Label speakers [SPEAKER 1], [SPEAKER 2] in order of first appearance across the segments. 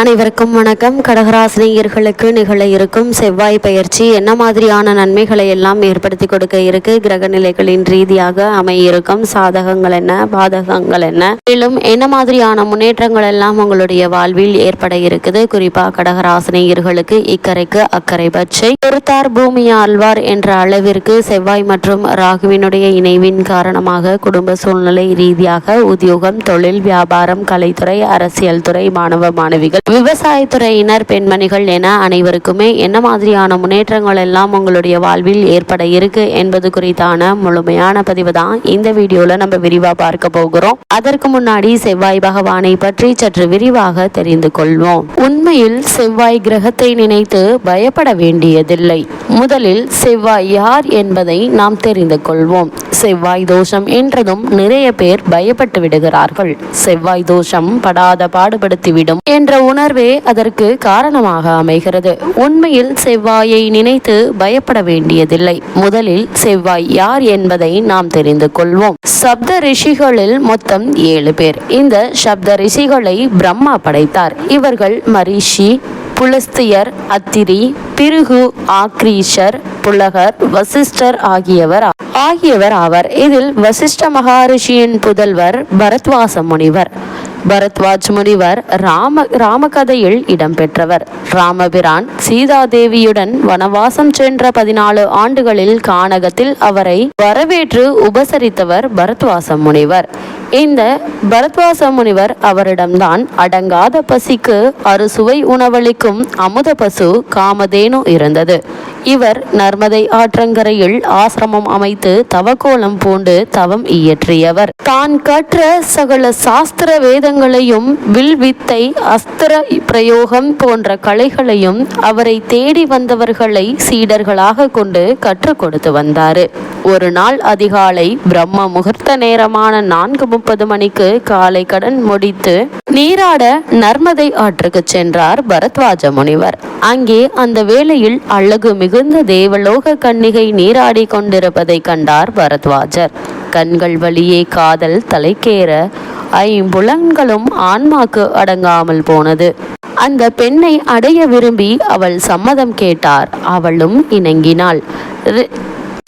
[SPEAKER 1] அனைவருக்கும் வணக்கம். கடகராசினியர்களுக்கு நிகழ இருக்கும் செவ்வாய் பயிற்சி என்ன மாதிரியான நன்மைகளை எல்லாம் ஏற்படுத்தி கொடுக்க இருக்கு? கிரக நிலைகளின் ரீதியாக அமையிருக்கும் சாதகங்கள் என்ன? பாதகங்கள் என்ன? மேலும் என்ன மாதிரியான முன்னேற்றங்கள் எல்லாம் உங்களுடைய வாழ்வில் ஏற்பட இருக்குது? குறிப்பாக கடகராசினியர்களுக்கு இக்கரைக்கு அக்கறை பச்சை. பொறுத்தார் பூமி ஆழ்வார் என்ற அளவிற்கு செவ்வாய் மற்றும் ராகுவினுடைய இணைவின் காரணமாக குடும்ப சூழ்நிலை ரீதியாக உத்தியோகம் தொழில் வியாபாரம் கலைத்துறை அரசியல் துறை மாணவ மாணவிகள் விவசாயத்துறையினர் பெண்மணிகள் என அனைவருக்குமே என்ன மாதிரியான முன்னேற்றங்கள் எல்லாம் உங்களுடைய வாழ்வில் ஏற்பட இருக்கு என்பது குறித்தான முழுமையான பதிவு தான் இந்த வீடியோல நம்ம விரிவா பார்க்க போகிறோம். அதற்கு முன்னாடி செவ்வாய் பகவானை பற்றி சற்று விரிவாக தெரிந்து கொள்வோம். உண்மையில் செவ்வாய் கிரகத்தை நினைத்து பயப்பட வேண்டியதில்லை. முதலில் செவ்வாய் யார் என்பதை நாம் தெரிந்து கொள்வோம். செவ்வாய் தோஷம் என்றதும் நிறைய பேர் பயப்பட்டு விடுகிறார்கள். செவ்வாய் தோஷம் படாத பாடுபடுத்திவிடும் என்ற உணர்வே அதற்கு காரணமாக அமைகிறது. உண்மையில் செவ்வாயை நினைத்து பயப்பட வேண்டியதில்லை. முதலில் செவ்வாய் யார் என்பதை நாம் தெரிந்து கொள்வோம். சப்த ரிஷிகளில் மொத்தம் ஏழு பேர். இந்த சப்த ரிஷிகளை பிரம்மா படைத்தார். இவர்கள் மரிஷி புலஸ்தியர் அத்திரி பிருகு ஆக்ரீஷர் புலகர் வசிஷ்டர் ஆகியவர் ஆகியவர் ஆவர். இதில் வசிஷ்ட மகாரிஷியின் புதல்வர் பரத்வாச முனிவர். பரத்வாஜ் முனிவர் ராம ராமகதையில் இடம்பெற்றவர். ராமபிரான் சீதாதேவியுடன் வனவாசம் சென்ற பதினாலு ஆண்டுகளில் கானகத்தில் அவரை வரவேற்று உபசரித்தவர் பரத்வாச முனிவர். இந்த பரத்வாச முனிவர் அவரிடம்தான் அடங்காத பசிக்கு அறுசுவை உணவளிக்கும் அமுத பசு காமதேனு இருந்தது. இவர் நர்மதை ஆற்றங்கரையில் ஆசிரமம் அமைத்து தவக்கோலம் பூண்டு தவம் இயற்றியவர். தான் கற்ற சகல சாஸ்திர வேதங்களையும் வில் வித்தை அஸ்திர பிரயோகம் போன்ற கலைகளையும் அவரை தேடி வந்தவர்களை சீடர்களாக கொண்டு கற்றுக் கொடுத்து வந்தாரு. ஒரு நாள் அதிகாலை பிரம்ம முகூர்த்த நேரமான நான்கு முப்பது மணிக்கு காலை கடன் முடித்து நீராட நர்மதை ஆற்றுக்கு சென்றார் பரத்வாஜ முனிவர். அங்கே அந்த வேளையில் அழகு மிகுந்த தேவலோக கன்னிகை நீராடி கொண்டிருப்பதை கண்டார் பரத்வாஜர். கண்கள் வழியே காதல் தலைக்கேற ஐம்புலன்களும் ஆன்மாக்கு அடங்காமல் போனது. அந்த பெண்ணை அடைய விரும்பி அவள் சம்மதம் கேட்டார். அவளும் இணங்கினாள்.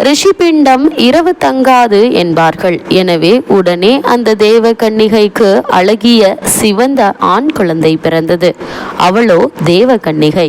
[SPEAKER 1] ரிஷிபிண்டம் இரவு தங்காது என்பார்கள். எனவே உடனே அந்த தேவ கன்னிகைக்கு அழகிய சிவந்த ஆண் குழந்தை பிறந்தது. அவளோ தேவ கன்னிகை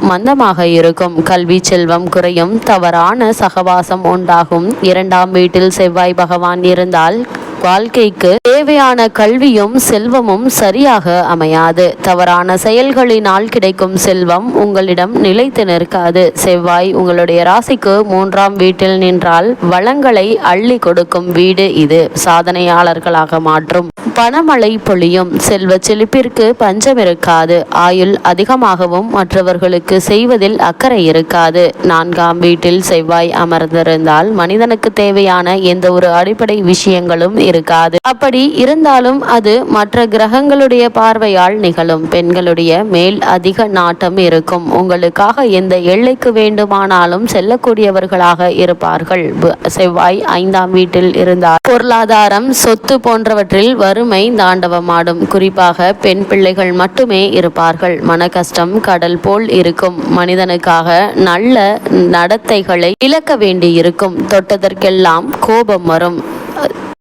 [SPEAKER 1] மந்தமாக இருக்கும். கல்வி செல்வம் குறையும். தவறான சகவாசம் உண்டாகும். இரண்டாம் வீட்டில் செவ்வாய் பகவான் இருந்தால் வாழ்க்கைக்கு தேவையான கல்வியும் செல்வமும் சரியாக அமையாது. தவறான செயல்களினால் கிடைக்கும் செல்வம் உங்களிடம் நிலைத்து நிற்காது. செவ்வாய் உங்களுடைய ராசிக்கு மூன்றாம் வீட்டில் நின்றால் வளங்களை அள்ளி கொடுக்கும் வீடு இது. சாதனையாளர்களாக மாற்றும். பணமழை பொழியும். செல்வ செழிப்பிற்கு பஞ்சம் இருக்காது. ஆயுள் அதிகமாகவும் மற்றவர்களுக்கு செய்வதில் அக்கறை இருக்காது. நான்காம் வீட்டில் செவ்வாய் அமர்ந்திருந்தால் மனிதனுக்கு தேவையான எந்த ஒரு அடிப்படை விஷயங்களும் இருக்காது. அப்படி இருந்தாலும் அது மற்ற கிரகங்களுடைய பார்வையால் நிகழும். பெண்களுடைய மேல் அதிக நாட்டம் இருக்கும். உங்களுக்காக எந்த எல்லைக்கு வேண்டுமானாலும் செல்லக்கூடியவர்களாக இருப்பார்கள். செவ்வாய் ஐந்தாம் வீட்டில் இருந்தால் பொருளாதாரம் சொத்து போன்றவற்றில் வறுமை தாண்டவமாடும். குறிப்பாக பெண் பிள்ளைகள் மட்டுமே இருப்பார்கள். மன கஷ்டம் கடல் போல் இருக்கும். மனிதனுக்காக நல்ல நடத்தைகளை இழக்க வேண்டியிருக்கும். தொட்டதற்கெல்லாம் கோபம் வரும்.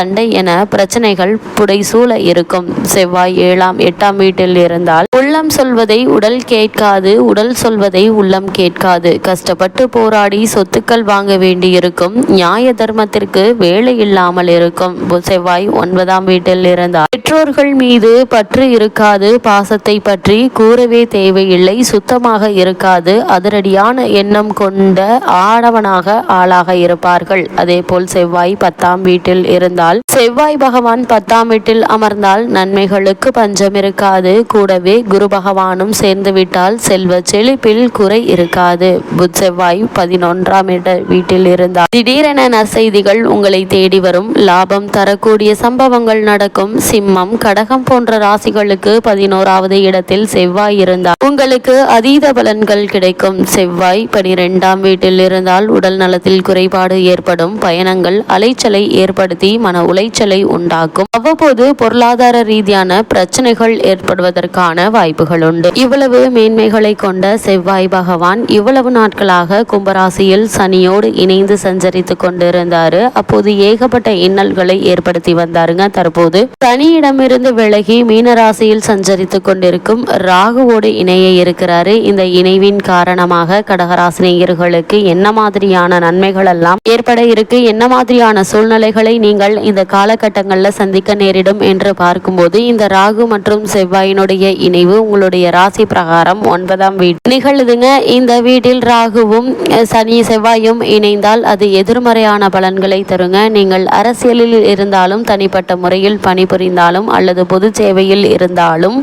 [SPEAKER 1] சண்டை என பிரச்சனைகள் புடைசூழ இருக்கும். செவ்வாய் ஏழாம் எட்டாம் வீட்டில் இருந்தால் உள்ளம் சொல்வதை உடல் கேட்காது உடல் சொல்வதை உள்ளம் கேட்காது. கஷ்டப்பட்டு போராடி சொத்துக்கள் வாங்க வேண்டியிருக்கும். நியாய தர்மத்திற்கு வேலை இல்லாமல் இருக்கும். செவ்வாய் ஒன்பதாம் வீட்டில் இருந்தால் பெற்றோர்கள் மீது பற்று இருக்காது. பாசத்தை பற்றி கூறவே தேவையில்லை. சுத்தமாக இருக்காது. அதிரடியான எண்ணம் கொண்ட ஆடவனாக ஆளாக இருப்பார்கள். அதேபோல் செவ்வாய் பத்தாம் வீட்டில் இருந்தால் செவ்வாய் பகவான் பத்தாம் வீட்டில் அமர்ந்தால் நன்மைகளுக்கு பஞ்சம் இருக்காது. கூடவே குரு பகவானும் சேர்ந்து விட்டால் செல்வ செழிப்பில் குறை இருக்காது. புத் செவ்வாய் பதினொன்றாம் இட வீட்டில் இருந்தால் திடீரென நற்செய்திகள் உங்களை தேடி வரும். லாபம் தரக்கூடிய சம்பவங்கள் நடக்கும். சிம்மம் கடகம் போன்ற ராசிகளுக்கு பதினோராவது இடத்தில் செவ்வாய் இருந்தால் உங்களுக்கு அதீத பலன்கள் கிடைக்கும். செவ்வாய் பனிரெண்டாம் வீட்டில் இருந்தால் உடல் நலத்தில் குறைபாடு ஏற்படும். பயணங்கள் அலைச்சலை ஏற்படுத்தி மன உளைச்சலை உண்டாக்கும். அவ்வப்போது பொருளாதார ரீதியான பிரச்சனைகள் ஏற்படுவதற்கான வாய்ப்புகள் உண்டு. இவ்வளவு மேன்மைகளை கொண்ட செவ்வாய் பகவான் இவ்வளவு நாட்களாக கும்பராசியில் சனியோடு இணைந்து சஞ்சரித்து கொண்டிருந்தாரு. அப்போது ஏகப்பட்ட இன்னல்களை ஏற்படுத்தி வந்தாருங்க. தற்போது சனியிடமிருந்து விலகி மீனராசியில் சஞ்சரித்து கொண்டிருக்கும் ராகுவோடு இணைய இருக்கிறாரு. இந்த இணைவின் காரணமாக கடகராசினியர்களுக்கு என்ன மாதிரியான நன்மைகள் எல்லாம் ஏற்பட இருக்கு? என்ன மாதிரியான சூழ்நிலைகளை நீங்கள் இந்த காலகட்டங்களில் சந்திக்க நேரிடும் என்று பார்க்கும்போது இந்த ராகு மற்றும் செவ்வாயினுடைய இணைவு உங்களுடைய ராசி பிரகாரம் ஒன்பதாம் வீடு. நிகழுதுங்க. இந்த வீட்டில் ராகுவும் சனி செவ்வாயும் இணைந்தால் அது எதிர்மறையான பலன்களை தருங்க. நீங்கள் அரசியலில் இருந்தாலும் தனிப்பட்ட முறையில் பணிபுரிந்தாலும் அல்லது பொது சேவையில் இருந்தாலும்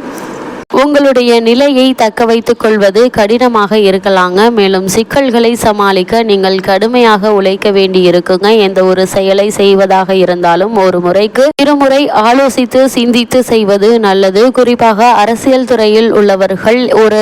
[SPEAKER 1] உங்களுடைய நிலையை தக்க வைத்துக் கொள்வது கடினமாக இருக்கலாங்க. மேலும் சிக்கல்களை சமாளிக்க நீங்கள் கடுமையாக உழைக்க வேண்டி இருக்குங்க எந்த ஒரு செயலை செய்வதாக இருந்தாலும் ஒரு முறைக்கு இருமுறை ஆலோசித்து சிந்தித்து செய்வது நல்லது. குறிப்பாக அரசியல் துறையில் உள்ளவர்கள் ஒரு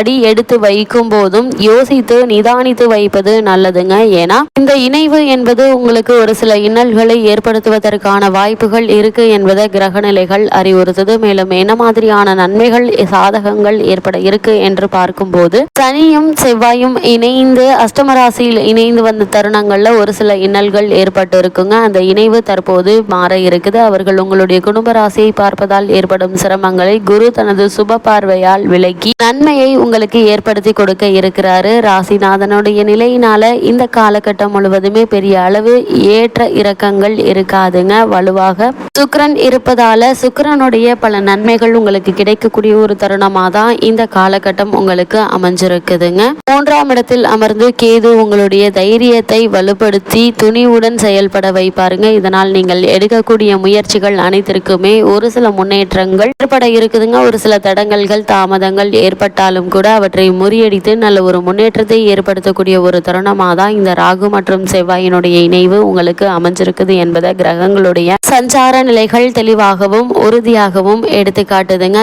[SPEAKER 1] அடி எடுத்து வைக்கும் போதும் யோசித்து நிதானித்து வைப்பது நல்லதுங்க. ஏன்னா இந்த இணைவு என்பது உங்களுக்கு ஒரு சில இன்னல்களை ஏற்படுத்துவதற்கான வாய்ப்புகள் இருக்கு என்பதை கிரகநிலைகள் அறிவுறுத்தது. மேலும் என்ன மாதிரியான நன்மைகள் சாதகங்கள் ஏற்பட இருக்கு என்று பார்க்கும்போது சனியும் செவ்வாயும் இணைந்து அஷ்டமராசியில் இணைந்து வந்த தருணங்கள்ல ஒரு சில இன்னல்கள் ஏற்பட்டு இருக்குங்க. அந்த இணைவு தற்போது மாற இருக்குது. அவர்கள் உங்களுடைய குடும்ப ராசியை பார்ப்பதால் ஏற்படும் சிரமங்களை குரு தனது சுப பார்வையால் விலக்கி நன்மையை உங்களுக்கு ஏற்படுத்தி கொடுக்க இருக்கிறாரு. ராசிநாதனுடைய நிலையினால இந்த காலகட்டம் முழுவதுமே பெரிய அளவு ஏற்ற இறக்கங்கள் இருக்காதுங்க. வலுவாக சுக்கரன் இருப்பதால சுக்கரனுடைய பல நன்மைகள் உங்களுக்கு கிடைக்கக்கூடிய ஒரு தருணமாக தான் இந்த காலகட்டம் உங்களுக்கு அமைஞ்சிருக்குதுங்க. மூன்றாம் இடத்தில் அமர்ந்து கேது உங்களுடைய தைரியத்தை வலுப்படுத்தி துணிவுடன் செயல்பட வைப்பாருங்க. இதனால் நீங்கள் எடுக்கக்கூடிய முயற்சிகள் அனைத்திற்குமே ஒரு சில முன்னேற்றங்கள் ஏற்பட இருக்குதுங்க. ஒரு சில தடங்கல்கள் தாமதங்கள் ஏற்பட்டாலும் கூட அவற்றை முறியடித்து நல்ல ஒரு முன்னேற்றத்தை ஏற்படுத்தக்கூடிய ஒரு தருணமாக தான் இந்த ராகு மற்றும் செவ்வாயினுடைய இணைவு உங்களுக்கு அமைஞ்சிருக்குது என்பதை கிரகங்களுடைய சஞ்சார நிலைகள் தெளிவாகவும் உறுதியாகவும் எடுத்து காட்டுதுங்க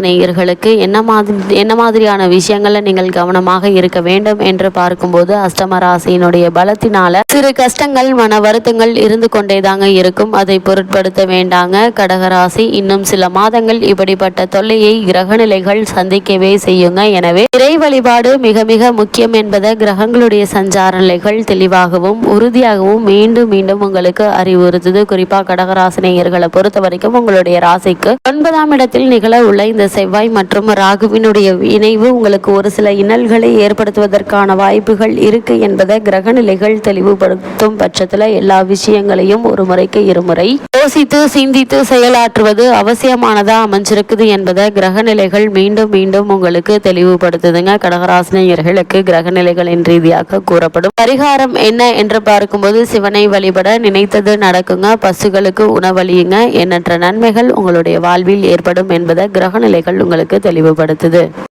[SPEAKER 1] கடகராசினியர்களுக்கு என்ன மாதிரி என்ன மாதிரியான விஷயங்கள்ல நீங்கள் கவனமாக இருக்க வேண்டும் என்று பார்க்கும்போது அஷ்டம ராசியினுடைய பலத்தினால சிறு கஷ்டங்கள் மன வருத்தங்கள் இருந்து கொண்டேதாங்க இருக்கும். அதை பொருட்படுத்த வேண்டாங்க. கடகராசி இன்னும் சில மாதங்கள் இப்படிப்பட்ட தொல்லையை கிரகநிலைகள் சந்திக்கவே செய்யுங்க. எனவே இறை வழிபாடு மிக மிக முக்கியம் என்பதை கிரகங்களுடைய சஞ்சார நிலைகள் தெளிவாகவும் உறுதியாகவும் மீண்டும் மீண்டும் உங்களுக்கு அறிவுறுத்துது. குறிப்பாக கடகராசினியர்களை பொறுத்த வரைக்கும் உங்களுடைய ராசிக்கு ஒன்பதாம் இடத்தில் நிகழ உள்ள இந்த செவ்வாய் மற்றும் ராகுவினுடைய இணைவு உங்களுக்கு ஒரு சில இன்னல்களை ஏற்படுத்துவதற்கான வாய்ப்புகள் இருக்கு என்பதை கிரகநிலைகள் தெளிவுபடுத்தும் பட்சத்தில் எல்லா விஷயங்களையும் ஒரு முறைக்கு இருமுறை யோசித்து சிந்தித்து செயலாற்றுவது அவசியமானதா அமைஞ்சிருக்குது என்பதை கிரகநிலைகள் மீண்டும் மீண்டும் உங்களுக்கு தெளிவுபடுத்துதுங்க. கடகராசினியர்களுக்கு கிரகநிலைகளின் ரீதியாக கூறப்படும் பரிகாரம் என்ன என்று பார்க்கும்போது சிவனை வழிபட நினைத்தது நடக்குங்க. பசுகளுக்கு உணவளியுங்க. எண்ணற்ற நன்மைகள் உங்களுடைய வாழ்வில் ஏற்படும் என்பதை கிரகநிலைகள் உங்களுக்கு தெளிவுபடுத்துது.